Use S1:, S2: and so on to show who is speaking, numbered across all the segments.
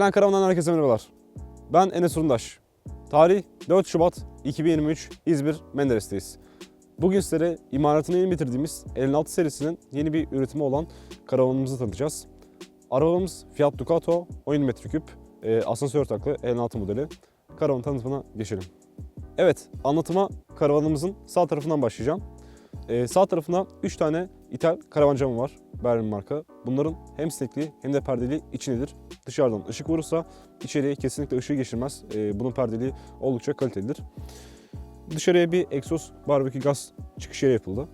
S1: Elen Karavan'dan herkese merhabalar. Ben Enes Urundaş. Tarih 4 Şubat 2023 İzmir Menderes'teyiz. Bugün sizlere imalatını yeni bitirdiğimiz Elin 6 serisinin yeni bir üretimi olan karavanımızı tanıtacağız. Arabamız Fiat Ducato 17 metreküp e, asansör taklı Elin 6 modeli. Karavan tanıtımına geçelim. Evet, anlatıma karavanımızın sağ tarafından başlayacağım. Ee, sağ tarafında 3 tane ithal karavan camı var. Berlin marka. Bunların hem sinekli hem de perdeli içindedir. Dışarıdan ışık vurursa içeriye kesinlikle ışığı geçirmez. Ee, bunun perdeliği oldukça kalitelidir. Dışarıya bir egzoz barbekü gaz çıkış yeri yapıldı.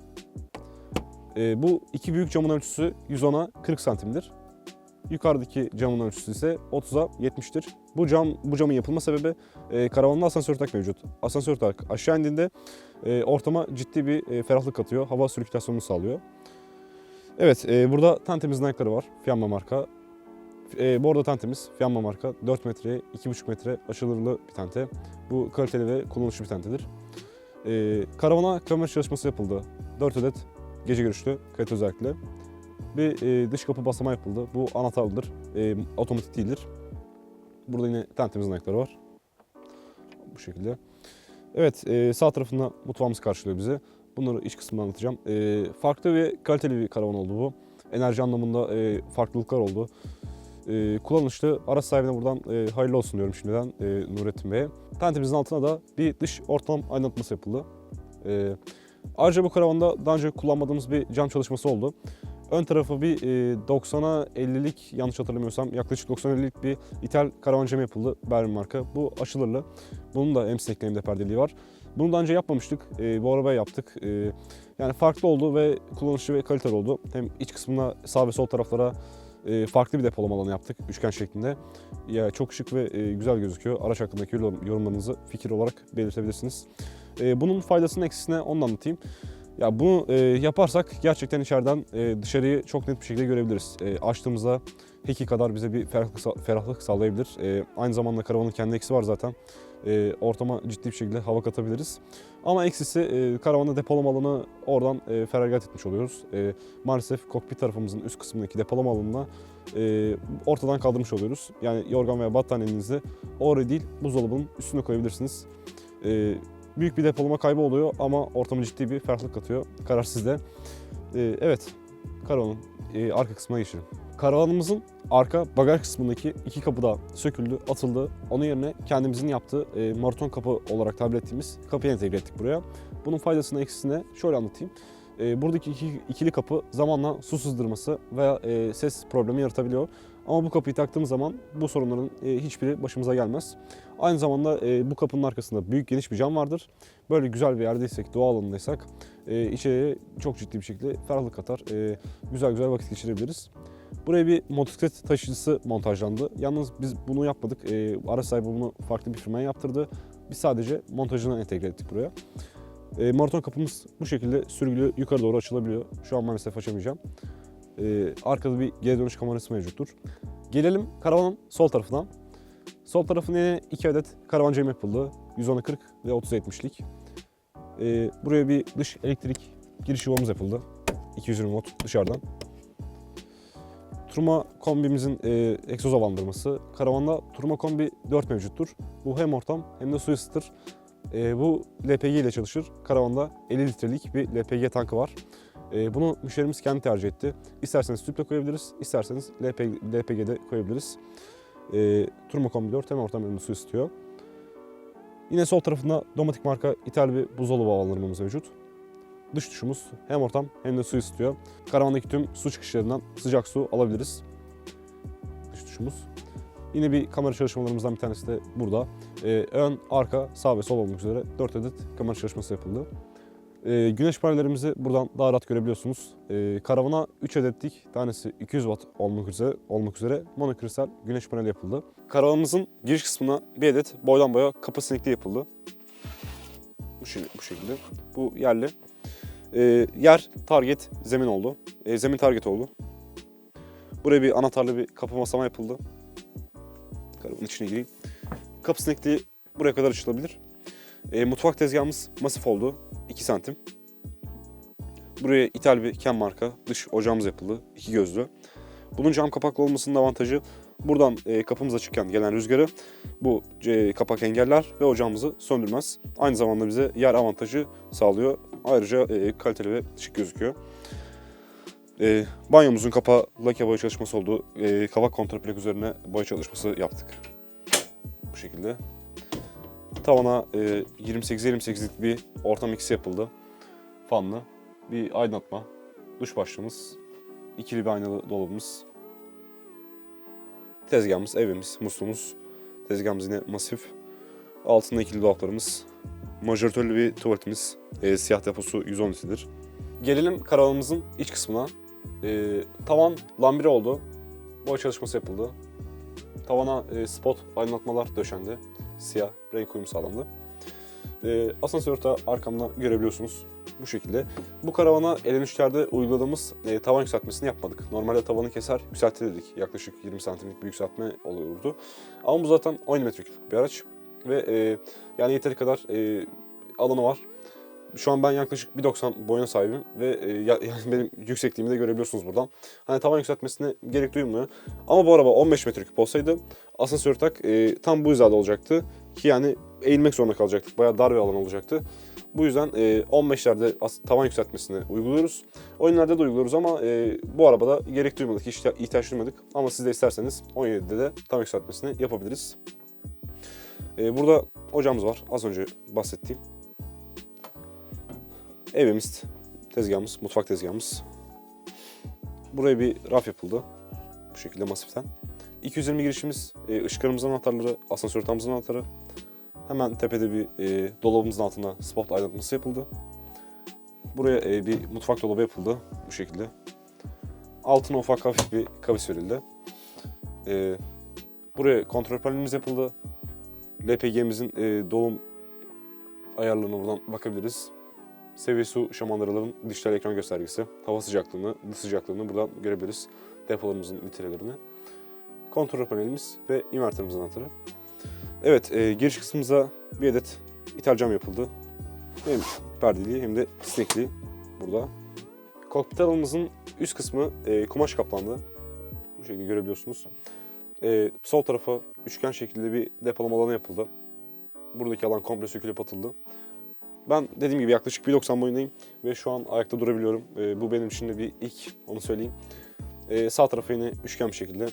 S1: Ee, bu iki büyük camın ölçüsü 110'a 40 santimdir. Yukarıdaki camın ölçüsü ise 30'a 70'tir. Bu cam bu camın yapılma sebebi e, karavanda asansör tak mevcut. Asansör tak aşağı indiğinde e, ortama ciddi bir e, ferahlık katıyor. Hava sirkülasyonunu sağlıyor. Evet, e, burada tentemizin ayakları var. Fiamma marka. E, bu arada tentemiz Fiamma marka. 4 metreye 2,5 metre aşılırlı bir tente. Bu kaliteli ve kullanışlı bir tentedir. E, karavana kamera çalışması yapıldı. 4 adet gece görüşlü kalite özellikle. Bir e, dış kapı basama yapıldı. Bu anahtarlıdır. E, otomatik değildir. Burada yine tentemizin ayakları var. Bu şekilde. Evet, e, sağ tarafında mutfağımız karşılıyor bizi. Bunları iç kısmında anlatacağım. E, farklı ve kaliteli bir karavan oldu bu. Enerji anlamında e, farklılıklar oldu. E, kullanışlı. Araç sahibine buradan e, hayırlı olsun diyorum şimdiden e, Nurettin Bey'e. Tentemizin altına da bir dış ortam aydınlatması yapıldı. E, ayrıca bu karavanda daha önce kullanmadığımız bir cam çalışması oldu. Ön tarafı bir e, 90'a 50'lik yanlış hatırlamıyorsam yaklaşık 90-50'lik bir ithal karavan camı yapıldı Berlin marka. Bu aşılırlı. Bunun da hem sinekli hem de perdeliği var. Bunu daha önce yapmamıştık. E, bu arabaya yaptık. E, yani farklı oldu ve kullanışlı ve kaliteli oldu. Hem iç kısmına sağ ve sol taraflara e, farklı bir depolama alanı yaptık üçgen şeklinde. Ya çok şık ve e, güzel gözüküyor. Araç hakkındaki yorum- yorumlarınızı fikir olarak belirtebilirsiniz. E, bunun faydasını eksisine onu da anlatayım. Ya bunu e, yaparsak gerçekten içeriden e, dışarıyı çok net bir şekilde görebiliriz. E, açtığımızda heki kadar bize bir ferahlık, ferahlık sağlayabilir. E, aynı zamanda karavanın kendi eksi var zaten. E, ortama ciddi bir şekilde hava katabiliriz. Ama eksisi e, karavanda depolama alanı oradan e, feragat etmiş oluyoruz. E, maalesef kokpit tarafımızın üst kısmındaki depolama alanına e, ortadan kaldırmış oluyoruz. Yani yorgan veya battaniyenizi oraya değil buzdolabının üstüne koyabilirsiniz. E, büyük bir depolama kaybı oluyor ama ortama ciddi bir ferahlık katıyor. Karar sizde. Ee, evet, karavanın e, arka kısmına geçelim. Karavanımızın arka bagaj kısmındaki iki kapı da söküldü, atıldı. Onun yerine kendimizin yaptığı e, maraton kapı olarak tabir ettiğimiz kapıyı entegre ettik buraya. Bunun faydasını eksisine şöyle anlatayım. E, buradaki iki, ikili kapı zamanla su sızdırması veya e, ses problemi yaratabiliyor. Ama bu kapıyı taktığımız zaman bu sorunların e, hiçbiri başımıza gelmez. Aynı zamanda e, bu kapının arkasında büyük geniş bir cam vardır. Böyle güzel bir yerdeysek, doğa alanındaysak e, içeriye çok ciddi bir şekilde ferahlık katar. Güzel güzel vakit geçirebiliriz. Buraya bir motosiklet taşıyıcısı montajlandı. Yalnız biz bunu yapmadık. Araç sahibi bunu farklı bir firmaya yaptırdı. Biz sadece montajını entegre ettik buraya. Maraton kapımız bu şekilde sürgülü yukarı doğru açılabiliyor. Şu an maalesef açamayacağım. E, arkada bir geri dönüş kamerası mevcuttur. Gelelim karavanın sol tarafına. Sol tarafına yine iki adet karavan cam yapıldı. 110'a 40 ve 30'a 70'lik. Ee, buraya bir dış elektrik giriş yuvamız yapıldı. 220 watt dışarıdan. Turma kombimizin e, egzoz havalandırması. Karavanda Turma kombi 4 mevcuttur. Bu hem ortam hem de su ısıtır. E, bu LPG ile çalışır. Karavanda 50 litrelik bir LPG tankı var. E, bunu müşterimiz kendi tercih etti. İsterseniz tüple koyabiliriz, isterseniz LPG, LPG'de koyabiliriz. E, Turma kombi 4 hem ortam de su ısıtıyor. Yine sol tarafında Domatik marka ithal bir buzdolabı havalandırmamız mevcut. Dış duşumuz hem ortam hem de su ısıtıyor. Karavandaki tüm su çıkışlarından sıcak su alabiliriz. Dış duşumuz. Yine bir kamera çalışmalarımızdan bir tanesi de burada. Ee, ön, arka, sağ ve sol olmak üzere 4 adet kamera çalışması yapıldı. Ee, güneş panellerimizi buradan daha rahat görebiliyorsunuz. Ee, karavana 3 adetlik tanesi 200 watt olmak üzere olmak üzere monokristal güneş paneli yapıldı. Karavanımızın giriş kısmına bir adet boydan boya kapı sinekli yapıldı. Bu, şey, bu şekilde. Bu yerli. Ee, yer target zemin oldu. Zemin target oldu. Buraya bir anahtarlı bir kapı masama yapıldı. Karavanın içine gireyim. Kapı sinekliği buraya kadar açılabilir. Ee, mutfak tezgahımız masif oldu. 2 santim. Buraya ithal bir Ken marka dış ocağımız yapıldı. iki gözlü. Bunun cam kapaklı olmasının avantajı Buradan e, kapımız açıkken gelen rüzgarı bu e, kapak engeller ve ocağımızı söndürmez. Aynı zamanda bize yer avantajı sağlıyor. Ayrıca e, kaliteli ve şık gözüküyor. E, banyomuzun kapağı lake boya çalışması oldu. E, kapak kontraplak üzerine boya çalışması yaptık. Bu şekilde. Tavana e, 28-28'lik bir ortam ikisi yapıldı. Fanlı. Bir aydınlatma. Duş başlığımız. ikili bir aynalı dolabımız. Tezgahımız, evimiz, musluğumuz. Tezgahımız yine masif. Altında ikili dolaplarımız. Majoratörlü bir tuvaletimiz. E, siyah deposu 110 litredir. Gelelim karavanımızın iç kısmına. E, tavan lambire oldu. Boya çalışması yapıldı. Tavana e, spot aydınlatmalar döşendi. Siyah renk uyumu sağlandı. E, asansörde arkamda görebiliyorsunuz. Bu şekilde. Bu karavana L3'lerde uyguladığımız e, tavan yükseltmesini yapmadık. Normalde tavanı keser yükseltirdik. Yaklaşık 20 santimlik bir yükseltme oluyordu. Ama bu zaten 10 metrelik bir araç. Ve e, yani yeteri kadar e, alanı var. Şu an ben yaklaşık 1.90 boyuna sahibim ve e, ya- yani benim yüksekliğimi de görebiliyorsunuz buradan. Hani tavan yükseltmesine gerek duyulmuyor. Ama bu araba 15 metreküp olsaydı asansör tak e, tam bu hizada olacaktı. Ki yani eğilmek zorunda kalacaktık. Bayağı dar bir alan olacaktı. Bu yüzden e, 15'lerde as- tavan yükseltmesini uyguluyoruz. Oyunlarda da uyguluyoruz ama e, bu arabada gerek duymadık, ihtiyaç duymadık. Ama siz de isterseniz 17'de de tavan yükseltmesini yapabiliriz. E, burada ocağımız var. Az önce bahsettiğim. Evimiz, tezgahımız, mutfak tezgahımız. Buraya bir raf yapıldı. Bu şekilde masiften. 220 girişimiz, e, ışıklarımızın anahtarları, asansör tamızın anahtarı. Hemen tepede bir e, dolabımızın altında spot aydınlatması yapıldı. Buraya e, bir mutfak dolabı yapıldı bu şekilde. Altına ufak hafif bir kavis verildi. E, buraya kontrol panelimiz yapıldı. LPG'mizin e, dolum ayarlarına buradan bakabiliriz. Seviye su şamandıraların dijital ekran göstergesi, hava sıcaklığını, dış sıcaklığını buradan görebiliriz. Depolarımızın litrelerini. Kontrol panelimiz ve inverterimizin anahtarı. Evet, e, giriş kısmımıza bir adet ithal cam yapıldı. Hem perdeli hem de sinekli burada. Kokpit alanımızın üst kısmı e, kumaş kaplandı. Bu şekilde görebiliyorsunuz. E, sol tarafa üçgen şekilde bir depolama alanı yapıldı. Buradaki alan komple sökülüp atıldı. Ben dediğim gibi yaklaşık 1.90 boyundayım ve şu an ayakta durabiliyorum. E, bu benim için de bir ilk, onu söyleyeyim. E, sağ tarafa yine üçgen bir şekilde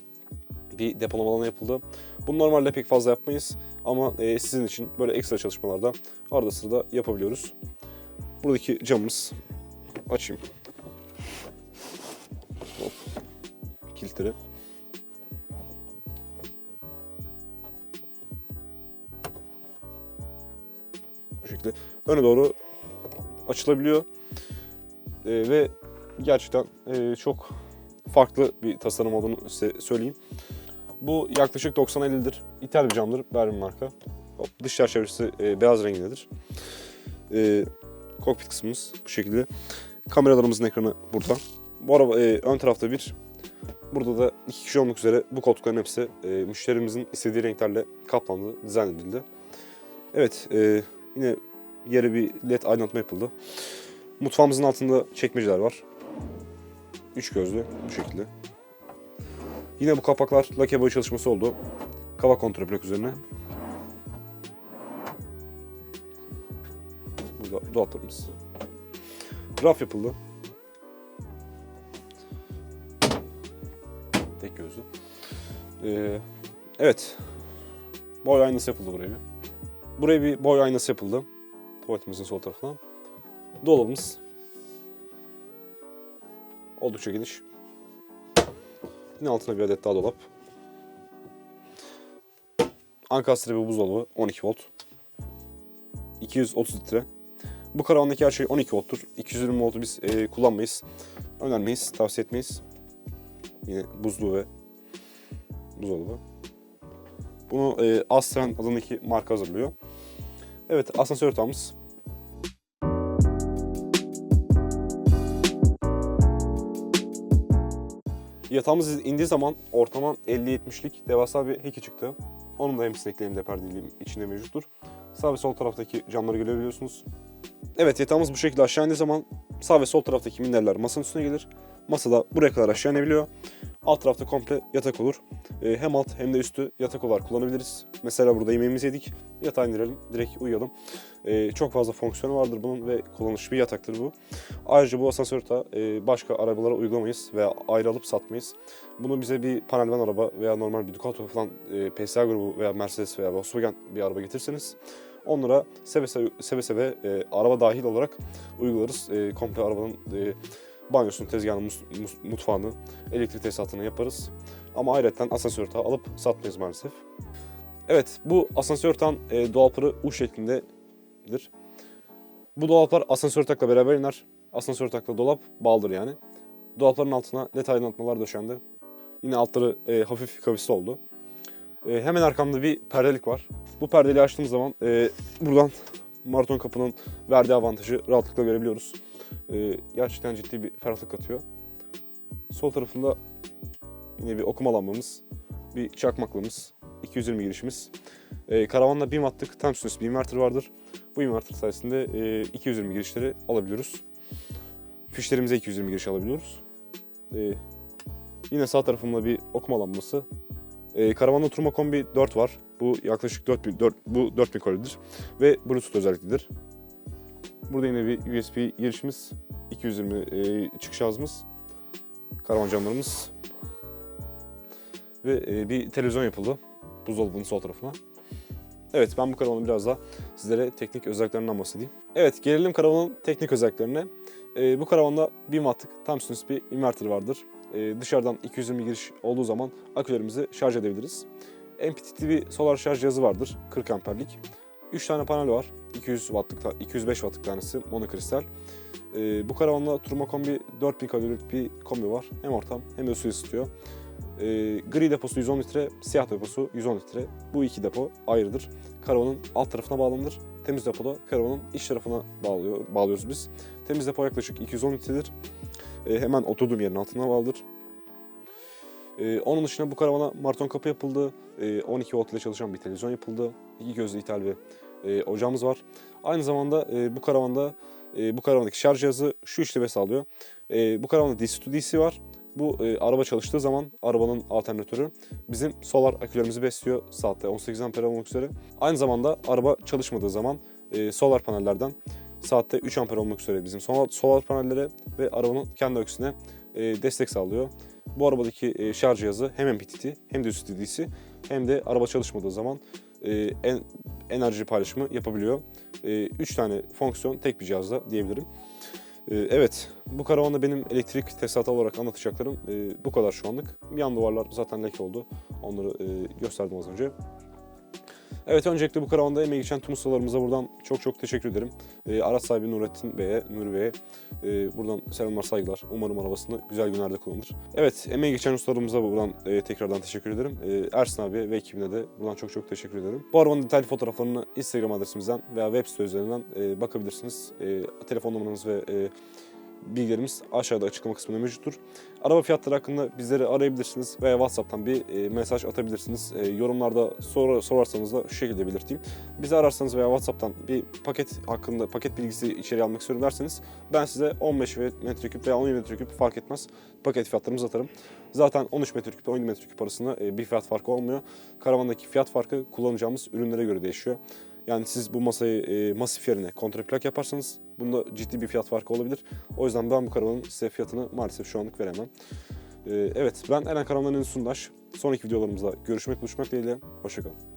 S1: bir depolama alanı yapıldı. Bunu normalde pek fazla yapmayız ama e, sizin için böyle ekstra çalışmalarda arada sırada yapabiliyoruz. Buradaki camımız açayım. Hop. Kilitleri. Bu şekilde öne doğru açılabiliyor. E, ve gerçekten e, çok farklı bir tasarım olduğunu size söyleyeyim. Bu yaklaşık 90-50'dir. İthal bir camdır. Berlin marka. Hop, Dış çerçevesi e, beyaz rengindedir. E, kokpit kısmımız bu şekilde. Kameralarımızın ekranı burada. Bu araba e, ön tarafta bir. Burada da iki kişi olmak üzere bu koltukların hepsi e, müşterimizin istediği renklerle kaplandı, dizayn edildi. Evet, e, yine yere bir led aydınlatma yapıldı. Mutfağımızın altında çekmeceler var. Üç gözlü bu şekilde. Yine bu kapaklar lake boya çalışması oldu. Kava kontrol blok üzerine. Burada dolaplarımız. Raf yapıldı. Tek gözlü. Ee, evet. Boy aynası yapıldı buraya. Buraya bir boy aynası yapıldı. Tuvaletimizin sol tarafına. Dolabımız. Oldukça geniş. Yine altına bir adet daha dolap. Ankastre bir buzdolabı 12 volt. 230 litre. Bu karavandaki her şey 12 volttur. 220 voltu biz e, kullanmayız. Önermeyiz, tavsiye etmeyiz. Yine buzlu ve buzdolabı. Bunu e, Astran adındaki marka hazırlıyor. Evet, asansör yatağımız. Yatağımız indiği zaman ortama 50-70'lik devasa bir heki çıktı. Onun da hem sinekli hem de içinde mevcuttur. Sağ ve sol taraftaki camları görebiliyorsunuz. Evet yatağımız bu şekilde aşağı indiği zaman sağ ve sol taraftaki minderler masanın üstüne gelir. Masa da buraya kadar aşağı inebiliyor. Alt tarafta komple yatak olur. E, hem alt hem de üstü yatak olarak kullanabiliriz. Mesela burada yemeğimizi yedik. Yatağa indirelim, direkt uyuyalım. E, çok fazla fonksiyonu vardır bunun ve kullanışlı bir yataktır bu. Ayrıca bu asansörü de e, başka arabalara uygulamayız veya ayrı alıp satmayız. Bunu bize bir panel van araba veya normal bir Ducato falan e, PSA grubu veya Mercedes veya Volkswagen bir araba getirseniz onlara seve seve, seve, seve e, araba dahil olarak uygularız. E, komple arabanın e, banyosunu, tezgahını, mutfağını, elektrik tesisatını yaparız. Ama ayrıca asansör tağı alıp satmayız maalesef. Evet bu asansör tağın e, dolapları U şeklindedir. Bu dolaplar asansör takla beraber iner. Asansör takla dolap bağlıdır yani. Dolapların altına led aydınlatmalar döşendi. Yine altları e, hafif kavisli oldu. E, hemen arkamda bir perdelik var. Bu perdeliği açtığımız zaman e, buradan maraton kapının verdiği avantajı rahatlıkla görebiliyoruz. E, gerçekten ciddi bir ferahlık katıyor. Sol tarafında yine bir okuma lambamız, bir çakmaklığımız, 220 girişimiz. E, karavanda 1 wattlık tam sinüs bir inverter vardır. Bu inverter sayesinde e, 220 girişleri alabiliyoruz. Fişlerimize 220 giriş alabiliyoruz. E, yine sağ tarafımda bir okuma lambası. E, karavanda Turma Kombi 4 var. Bu yaklaşık 4000, 4, bu 4000 kolidir ve Bluetooth özelliklidir. Burada yine bir USB girişimiz, 220 e, çıkış ağzımız, karavan camlarımız ve e, bir televizyon yapıldı buzdolabının sol tarafına. Evet ben bu karavanın biraz daha sizlere teknik özelliklerinden bahsedeyim. Evet gelelim karavanın teknik özelliklerine. E, bu karavanda 1000 wattlık tam sinüs bir inverter vardır. E, dışarıdan 220 giriş olduğu zaman akülerimizi şarj edebiliriz. MPPT bir solar şarj cihazı vardır 40 amperlik. 3 tane panel var. 200 wattlık, ta- 205 wattlık tanesi monokristal. E, bu karavanda Turma Kombi 4000 kalorilik bir kombi var. Hem ortam hem de su ısıtıyor. E, gri deposu 110 litre, siyah deposu 110 litre. Bu iki depo ayrıdır. Karavanın alt tarafına bağlanır. Temiz depoda karavanın iç tarafına bağlıyor, bağlıyoruz biz. Temiz depo yaklaşık 210 litredir. E, hemen oturduğum yerin altına bağlıdır. E, onun dışında bu karavana Marton kapı yapıldı. E, 12 volt ile çalışan bir televizyon yapıldı. İki gözlü ithal bir e, ocağımız var. Aynı zamanda e, bu karavanda e, bu karavandaki şarj cihazı şu işleve sağlıyor. E, bu karavanda DC to DC var. Bu e, araba çalıştığı zaman arabanın alternatörü bizim solar akülerimizi besliyor saatte 18 amper olmak üzere. Aynı zamanda araba çalışmadığı zaman e, solar panellerden saatte 3 amper olmak üzere bizim solar, solar panellere ve arabanın kendi aküsüne e, destek sağlıyor. Bu arabadaki e, şarj cihazı hem MPPT hem de üst DC hem de araba çalışmadığı zaman e, en, enerji paylaşımı yapabiliyor. 3 tane fonksiyon tek bir cihazda diyebilirim. E, evet, bu karavanda benim elektrik tesisatı olarak anlatacaklarım e, bu kadar şu anlık. Yan duvarlar zaten leke oldu. Onları e, gösterdim az önce. Evet öncelikle bu karavanda emeği geçen tüm ustalarımıza buradan çok çok teşekkür ederim. E, araç sahibi Nurettin Bey'e, Nuri Bey'e e, buradan selamlar saygılar. Umarım arabasını güzel günlerde kullanır. Evet emeği geçen ustalarımıza buradan e, tekrardan teşekkür ederim. E, Ersin abi ve ekibine de buradan çok çok teşekkür ederim. Bu arabanın detaylı fotoğraflarını Instagram adresimizden veya web site üzerinden e, bakabilirsiniz. E, telefon numaranız ve e, bilgilerimiz aşağıda açıklama kısmında mevcuttur. Araba fiyatları hakkında bizleri arayabilirsiniz veya WhatsApp'tan bir e, mesaj atabilirsiniz. E, yorumlarda sor, sorarsanız da şu şekilde belirteyim. Bizi ararsanız veya WhatsApp'tan bir paket hakkında paket bilgisi içeri almak istiyorum derseniz ben size 15 metreküp veya 17 metreküp fark etmez paket fiyatlarımızı atarım. Zaten 13 metreküp ve 17 metreküp arasında e, bir fiyat farkı olmuyor. Karavandaki fiyat farkı kullanacağımız ürünlere göre değişiyor. Yani siz bu masayı e, masif yerine kontraplak yaparsanız bunda ciddi bir fiyat farkı olabilir. O yüzden ben bu karavanın size fiyatını maalesef şu anlık veremem. E, evet ben Eren Karavan'ın Sundaş. Sonraki videolarımızda görüşmek buluşmak dileğiyle. Hoşçakalın.